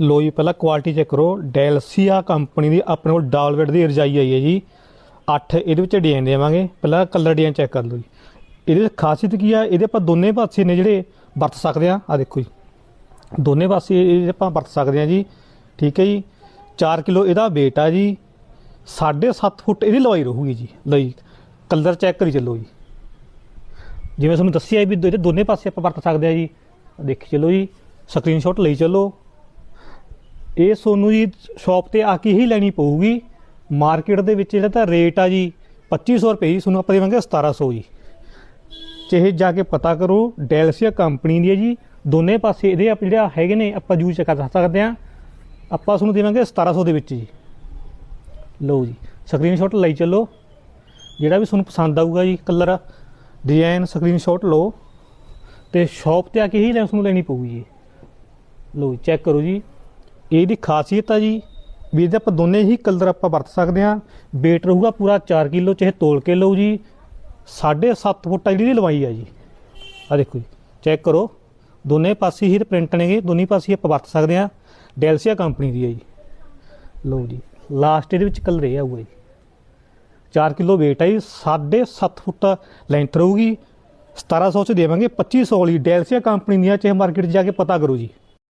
ਲੋ ਜੀ, ਪਹਿਲਾਂ quality check ਕਰੋ। ਡੈਲਸੀਆ ਕੰਪਨੀ ਦੀ ਆਪਣੇ ਕੋਲ ਡਾਲਵੇਟ ਦੀ ਰਜਾਈ ਆਈ ਹੈ ਜੀ। 8 ਇਹਦੇ ਵਿੱਚ ਡਿਜ਼ਾਈਨ ਦੇਵਾਂਗੇ। ਪਹਿਲਾਂ ਕਲਰ ਡਿਜ਼ਾਈਨ ਚੈੱਕ ਕਰ ਲਓ ਜੀ। ਇਹਦੇ ਵਿੱਚ ਖਾਸੀਅਤ ਕੀ ਆ? ਇਹਦੇ ਆਪਾਂ ਦੋਨੇ ਪਾਸੇ ਨੇ ਜਿਹੜੇ ਵਰਤ ਸਕਦੇ ਆ ਆ ਦੇਖੋ ਜੀ। ਦੋਨੇ ਪਾਸੇ ਇਹਦੇ ਆਪਾਂ ਵਰਤ ਸਕਦੇ ਆ ਜੀ। ਠੀਕ ਹੈ ਜੀ। 4 ਕਿਲੋ ਇਹਦਾ weight ਆ ਜੀ। 7.5 ਫੁੱਟ ਇਹਦੀ ਲਵਾਈ ਰਹੂਗੀ ਜੀ। ਲਓ ਕਲਰ ਚੈੱਕ ਕਰੀ ਚੱਲੋ ਜੀ। ਜਿਵੇਂ ਤੁਹਾਨੂੰ ਦੱਸਿਆ ਵੀ ਇਹਦੇ ਦੋਨੇ ਪਾਸੇ ਆਪਾਂ ਵਰਤ ਸਕਦੇ ਆ ਜੀ। ਦੇਖੀ ਚੱਲੋ ਜੀ। ਸਕਰੀਨਸ਼ਾਟ ਲਈ ਚੱਲੋ। ਇਹ ਤੁਹਾਨੂੰ ਜੀ ਸ਼ਾਪ ਤੇ ਆ ਕੇ ਹੀ ਲੈਣੀ ਪਊਗੀ। ਮਾਰਕੀਟ ਦੇ ਵਿੱਚ ਜਿਹੜਾ ਤਾਂ ਰੇਟ ਆ ਜੀ 2500 ਰੁਪਏ ਜੀ ਤੁਹਾਨੂੰ ਆਪਾਂ ਦੇਵਾਂਗੇ 1700 ਜੀ। ਚਾਹੇ ਜਾ ਕੇ ਪਤਾ ਕਰੋ, ਡੈਲਸੀਆ ਕੰਪਨੀ ਦੀ ਹੈ ਜੀ। ਦੋਨੇ ਪਾਸੇ ਇਹਦੇ ਆਪ ਜਿਹੜਾ ਹੈਗੇ ਨੇ, ਆਪਾਂ ਯੂਜ਼ ਕਰ ਸਕਦੇ ਆ ਆਪਾਂ ਤੁਹਾਨੂੰ ਦੇਵਾਂਗੇ 1700 ਦੇ ਵਿੱਚ ਜੀ। ਲਓ ਜੀ ਸਕਰੀਨਸ਼ਾਟ ਲਈ ਚੱਲੋ। ਜਿਹੜਾ ਵੀ ਤੁਹਾਨੂੰ ਪਸੰਦ ਆਊਗਾ ਜੀ ਕਲਰ ਡਿਜ਼ਾਈਨ ਸਕਰੀਨਸ਼ਾਟ ਲਓ। ਤੇ ਸ਼ਾਪ ਤੇ ਆ ਕੇ ਹੀ ਲੈ ਤੁਹਾਨੂੰ ਲੈਣੀ ਪਊਗੀ ਜੀ। ਲਓ ਜੀ ਚੈੱਕ ਕਰੋ ਜੀ। ਇਹਦੀ ਖਾਸੀਅਤ ਆ ਜੀ ਵੀ ਇਹਦੇ ਆਪਾਂ ਦੋਨੇ ਹੀ ਕਲਰ ਆਪਾਂ ਵਰਤ ਸਕਦੇ ਆ weight ਰਹੂਗਾ ਪੂਰਾ 4 ਕਿਲੋ, ਚਾਹੇ ਤੋਲ ਕੇ ਲਓ ਜੀ। 7.5 ਫੁੱਟ ਆ ਜਿਹੜੀ ਲਵਾਈ ਆ ਜੀ। ਆ ਦੇਖੋ ਜੀ ਚੈੱਕ ਕਰੋ। ਦੋਨੇ ਪਾਸੇ ਹੀ ਪ੍ਰਿੰਟ ਨੇਗੇ, ਦੋਨੇ ਪਾਸੇ ਆਪਾਂ ਵਰਤ ਸਕਦੇ ਆ ਡੈਲਸੀਆ ਕੰਪਨੀ ਦੀ ਹੈ ਜੀ। ਲਓ ਜੀ ਲਾਸਟ ਇਹਦੇ ਵਿੱਚ ਕਲਰ ਇਹ ਆਊਗਾ ਜੀ। 4 ਕਿਲੋ weight ਹੈ ਜੀ 7.5 ਫੁੱਟ ਲੈਂਥ ਰਹੂਗੀ। 1700 ਚ ਦੇਵਾਂਗੇ 2500 ਵਾਲੀ ਡੈਲਸੀਆ ਕੰਪਨੀ ਦੀਆਂ, ਚਾਹੇ ਮਾਰਕੀਟ 'ਚ ਜਾ ਕੇ ਪਤਾ ਕਰੋ ਜੀ।